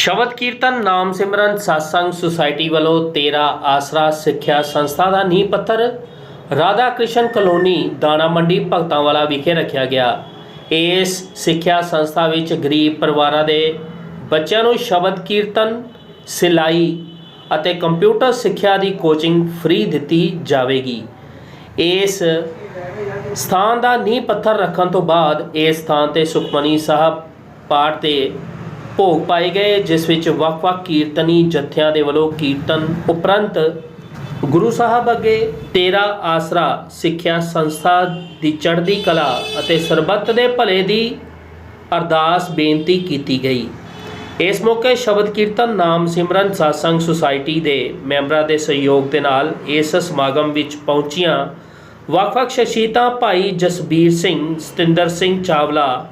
ਸ਼ਬਦ ਕੀਰਤਨ ਨਾਮ ਸਿਮਰਨ satsang society ਵੱਲੋਂ 13 ਆਸਰਾ ਸਿੱਖਿਆ ਸੰਸਥਾ ਦਾ ਨੀਂਹ ਪੱਥਰ, ਰਾਧਾ ਕ੍ਰਿਸ਼ਨ ਕਲੋਨੀ, ਦਾਣਾ ਮੰਡੀ, ਭਗਤਾਂਵਾਲਾ ਵਿਖੇ ਰੱਖਿਆ ਗਿਆ। ਇਸ ਸਿੱਖਿਆ ਸੰਸਥਾ ਵਿੱਚ ਗਰੀਬ ਪਰਿਵਾਰਾਂ ਦੇ ਬੱਚਿਆਂ ਨੂੰ ਸ਼ਬਦ ਕੀਰਤਨ, ਸਿਲਾਈ ਅਤੇ ਕੰਪਿਊਟਰ ਸਿੱਖਿਆ ਦੀ ਕੋਚਿੰਗ ਫ੍ਰੀ ਦਿੱਤੀ ਜਾਵੇਗੀ। ਇਸ ਸਥਾਨ ਦਾ ਨੀਂਹ ਪੱਥਰ ਰੱਖਣ ਤੋਂ ਬਾਅਦ ਇਸ ਸਥਾਨ ਤੇ ਸੁਖਮਨੀ ਸਾਹਿਬ ਪਾਠ 'ਤੇ ਭੋਗ ਪਾਏ ਗਏ, ਜਿਸ ਵਿੱਚ ਵੱਖ-ਵੱਖ ਕੀਰਤਨੀ ਜਥਿਆਂ ਦੇ ਵੱਲੋਂ ਕੀਰਤਨ ਉਪਰੰਤ ਗੁਰੂ ਸਾਹਿਬ ਅੱਗੇ ਤੇਰਾ ਆਸਰਾ, ਸਿੱਖਿਆ ਸੰਸਥਾ ਦੀ ਚੜ੍ਹਦੀ ਕਲਾ ਅਤੇ ਸਰਬੱਤ ਦੇ ਭਲੇ ਦੀ ਅਰਦਾਸ ਬੇਨਤੀ ਕੀਤੀ ਗਈ। ਇਸ ਮੌਕੇ ਸ਼ਬਦ ਕੀਰਤਨ ਨਾਮ ਸਿਮਰਨ satsang ਸੁਸਾਇਟੀ ਦੇ ਮੈਂਬਰਾਂ ਦੇ ਸਹਿਯੋਗ ਦੇ ਨਾਲ ਇਸ ਸਮਾਗਮ ਵਿੱਚ ਪਹੁੰਚੀਆਂ ਵੱਖ-ਵੱਖ ਸ਼ਖਸੀਅਤਾਂ ਭਾਈ ਜਸਬੀਰ ਸਿੰਘ, ਸਤਿੰਦਰ ਸਿੰਘ ਚਾਵਲਾ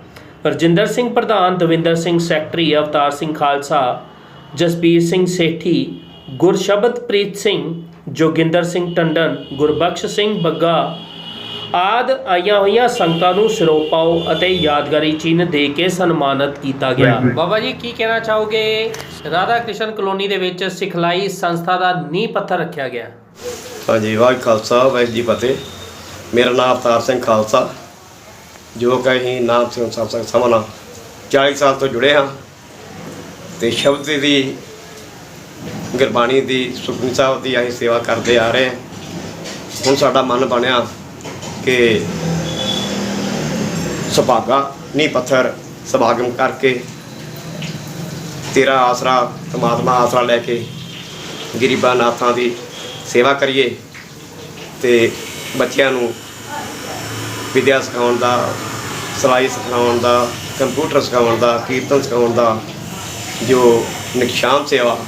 ਰਜਿੰਦਰ ਸਿੰਘ ਪ੍ਰਧਾਨ ਦਵਿੰਦਰ ਸਿੰਘ ਸੈਕਟਰੀ ਅਵਤਾਰ ਸਿੰਘ ਖਾਲਸਾ ਜਸਬੀਰ ਸਿੰਘ ਸੇਠੀ ਗੁਰਸ਼ਬਦਪ੍ਰੀਤ ਸਿੰਘ ਜੋਗਿੰਦਰ ਸਿੰਘ ਟੰਡਨ ਗੁਰਬਖਸ਼ ਸਿੰਘ ਬੱਗਾ ਆਦ ਆਈਆਂ ਹੋਈਆਂ ਸੰਗਤਾਂ ਨੂੰ ਸਿਰੋਪਾਓ ਅਤੇ ਯਾਦਗਾਰੀ ਚਿੰਨ੍ਹ ਦੇ ਕੇ ਸਨਮਾਨਿਤ ਕੀਤਾ ਗਿਆ। ਬਾਬਾ ਜੀ ਕੀ ਕਹਿਣਾ ਚਾਹੋਗੇ? ਰਾਧਾ ਕ੍ਰਿਸ਼ਨ ਕਲੋਨੀ ਦੇ ਵਿੱਚ ਸਿਖਲਾਈ ਸੰਸਥਾ ਦਾ ਨੀਂਹ ਪੱਥਰ ਰੱਖਿਆ ਗਿਆ। ਹਾਂਜੀ ਵਾਹਿਗੁਰੂ ਖਾਲਸਾ ਵਾਹਿਗੁਰੂ ਜੀ ਫਤਿਹ। ਮੇਰਾ ਨਾਮ ਅਵਤਾਰ ਸਿੰਘ ਖਾਲਸਾ। ਜੋ ਕਿ ਅਸੀਂ ਨਾਮ ਸਿੰਘ ਸਾਹਿਬ ਸਿੰਘ ਸਮਨਾ 40 ਸਾਲ ਤੋਂ ਜੁੜੇ ਹਾਂ ਤੇ ਸ਼ਬਦ ਦੀ ਗੁਰਬਾਣੀ ਦੀ, ਸੁਖਮਨੀ ਸਾਹਿਬ ਦੀ ਅਸੀਂ ਸੇਵਾ ਕਰਦੇ ਆ ਰਹੇ ਹਾਂ। ਹੁਣ ਸਾਡਾ ਮਨ ਬਣਿਆ ਕਿ ਸੁਭਾਗਾ ਨੀ ਪੱਥਰ ਸਮਾਗਮ ਕਰਕੇ ਤੇਰਾ ਆਸਰਾ ਪਰਮਾਤਮਾ ਆਸਰਾ ਲੈ ਕੇ ਗਰੀਬਾਂ ਨਾਥਾਂ ਦੀ ਸੇਵਾ ਕਰੀਏ ਤੇ ਬੱਚਿਆਂ ਨੂੰ ਵਿਦਿਆ ਸਿਖਾਉਣ ਦਾ, ਸਿਲਾਈ ਸਿਖਾਉਣ ਦਾ, ਕੰਪਿਊਟਰ ਸਿਖਾਉਣ ਦਾ, ਕੀਰਤਨ ਸਿਖਾਉਣ ਦਾ ਜੋ ਨਿਸ਼ਾਨ ਸੇਵਾ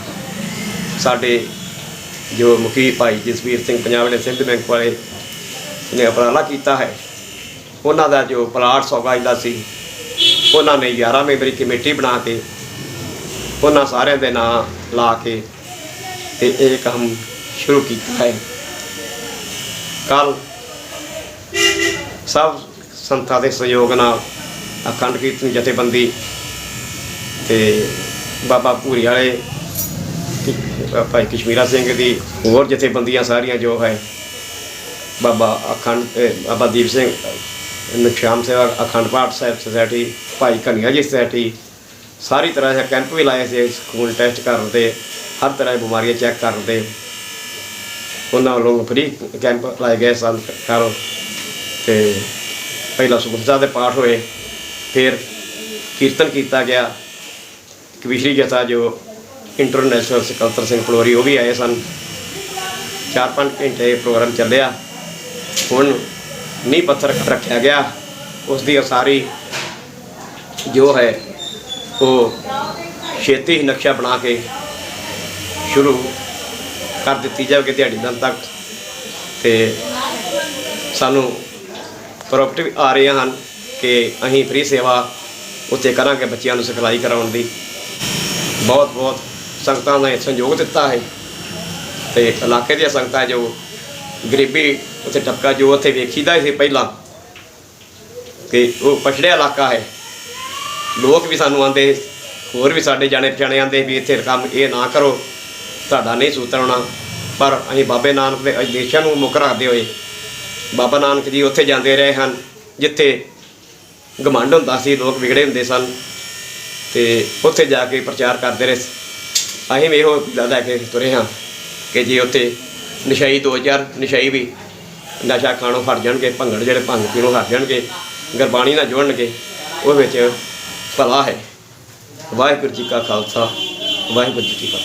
ਸਾਡੇ ਜੋ ਮੁਖੀ ਭਾਈ ਜਸਵੀਰ ਸਿੰਘ ਪੰਜਾਬ ਦੇ ਸਿੰਧ ਬੈਂਕ ਵਾਲੇ ਨੇ ਉਪਰਾਲਾ ਕੀਤਾ ਹੈ। ਉਹਨਾਂ ਦਾ ਜੋ ਪਲਾਟ ਸੌਗਾ ਦਾ ਸੀ, ਉਹਨਾਂ ਨੇ 11 ਮੈਂਬਰੀ ਕਮੇਟੀ ਬਣਾ ਕੇ ਉਹਨਾਂ ਸਾਰਿਆਂ ਦੇ ਨਾਂ ਲਾ ਕੇ ਤੇ ਇਹ ਕੰਮ ਸ਼ੁਰੂ ਕੀਤਾ ਹੈ। ਕੱਲ ਸਭ ਸੰਤਾਂ ਦੇ ਸਹਿਯੋਗ ਨਾਲ ਅਖੰਡ ਕੀਰਤਨ ਜਥੇਬੰਦੀ ਤੇ ਬਾਬਾ ਭੂਰੀ ਵਾਲੇ ਭਾਈ ਕਸ਼ਮੀਰਾ ਸਿੰਘ ਦੀ ਹੋਰ ਜਥੇਬੰਦੀਆਂ ਸਾਰੀਆਂ ਜੋ ਹੈ, ਬਾਬਾ ਅਖੰਡ ਬਾਬਾ ਦੀਪ ਸਿੰਘ ਨਿਸ਼ਾਮ ਸੇਵਾ, ਅਖੰਡ ਪਾਠ ਸਾਹਿਬ ਸੁਸਾਇਟੀ ਭਾਈ ਕਨਿਆ ਜੀ ਸੁਸਾਇਟੀ ਸਾਰੀ ਤਰ੍ਹਾਂ ਦੇ ਕੈਂਪ ਵੀ ਲਾਏ ਸੀ, ਸਕੂਲ ਟੈਸਟ ਕਰਨ ਤੇ ਹਰ ਤਰ੍ਹਾਂ ਦੀ ਬਿਮਾਰੀਆਂ ਚੈੱਕ ਕਰਨ ਤੇ ਉਹਨਾਂ ਵੱਲੋਂ ਫ੍ਰੀ ਕੈਂਪ ਲਾਏ ਗਏ ਸਨ ਕਰ ਤੇ ਪਹਿਲਾ ਸੁਖਮਨੀ ਸਾਹਿਬ ਦੇ ਪਾਠ ਹੋਏ, ਫਿਰ ਕੀਰਤਨ ਕੀਤਾ ਗਿਆ। ਕਵਿਸ਼ਰੀ ਜਥਾ ਜੋ ਇੰਟਰਨੈਸ਼ਨਲ ਸਿਕੰਦਰ ਸਿੰਘ ਫਲੋਰੀ ਉਹ ਵੀ ਆਏ ਸਨ। 4-5 ਘੰਟੇ ਪ੍ਰੋਗਰਾਮ ਚੱਲਿਆ। ਹੁਣ ਨੀਂਹ ਪੱਥਰ ਰੱਖਿਆ ਗਿਆ। ਉਸ ਦੀ ਉਸਾਰੀ ਜੋ ਹੈ, ਉਹ ਛੇਤੀ ਹੀ ਨਕਸ਼ਾ ਬਣਾ ਕੇ ਸ਼ੁਰੂ ਕਰ ਦਿੱਤੀ ਜਾਵੇਗੀ ਦਿਹਾੜੀ ਦਿਨ ਤੱਕ। ਤੇ ਸਾਨੂੰ ਪ੍ਰੋਪਰਟੀ ਆ ਰਹੀਆਂ ਹਨ ਕਿ ਅਸੀਂ ਫ੍ਰੀ ਸੇਵਾ ਉੱਥੇ ਕਰਾਂਗੇ ਬੱਚਿਆਂ ਨੂੰ ਸਿਖਲਾਈ ਕਰਾਉਣ ਦੀ। ਬਹੁਤ ਬਹੁਤ ਸੰਗਤਾਂ ਨੇ ਸੰਯੋਗ ਦਿੱਤਾ ਹੈ। ਤੇ ਇਲਾਕੇ ਦੀਆਂ ਸੰਗਤਾਂ ਜੋ ਗਰੀਬੀ ਉੱਥੇ ਟਪਕਾ ਜੋ ਉੱਥੇ ਵੇਖੀਦਾ ਸੀ ਪਹਿਲਾਂ ਕਿ ਉਹ ਪਛੜਿਆ ਇਲਾਕਾ ਹੈ। ਲੋਕ ਵੀ ਸਾਨੂੰ ਆਂਦੇ ਹੋਰ ਵੀ ਸਾਡੇ ਜਾਣੇ ਪਛਾਣੇ ਆਂਦੇ ਵੀ ਇੱਥੇ ਕੰਮ ਇਹ ਨਾ ਕਰੋ, ਤੁਹਾਡਾ ਨਹੀਂ ਸੂਤਰ ਹੋਣਾ ਪਰ ਅਸੀਂ ਬਾਬੇ ਨਾਨਕ ਦੇ ਆਦੇਸ਼ਾਂ ਨੂੰ ਮੁੱਖ ਰੱਖਦੇ ਹੋਏ ਬਾਬਾ ਨਾਨਕ ਜੀ ਉੱਥੇ ਜਾਂਦੇ ਰਹੇ ਹਨ, ਜਿੱਥੇ ਗਮੰਡ ਹੁੰਦਾ ਸੀ, ਲੋਕ ਵਿਗੜੇ ਹੁੰਦੇ ਸਨ ਤੇ ਉੱਥੇ ਜਾ ਕੇ ਪ੍ਰਚਾਰ ਕਰਦੇ ਰਹੇ। ਅਸੀਂ ਵੀ ਇਹੋ ਲੈ ਕੇ ਤੁਰੇ ਹਾਂ ਕਿ ਜੇ ਉੱਥੇ ਨਸ਼ਈ 2000 ਨਸ਼ਾਈ ਵੀ ਨਸ਼ਾ ਖਾਣੋਂ ਹਟ ਜਾਣਗੇ, ਭੰਗੜ ਜਿਹੜੇ ਭੰਗ ਪੀਣੋਂ ਹਟ ਜਾਣਗੇ, ਗੁਰਬਾਣੀ ਨਾਲ ਜੁੜਨਗੇ, ਉਹ ਵਿੱਚ ਭਲਾ ਹੈ। ਵਾਹਿਗੁਰੂ ਜੀ ਕਾ ਖਾਲਸਾ, ਵਾਹਿਗੁਰੂ ਜੀ ਕੀ ਫਤਿਹ।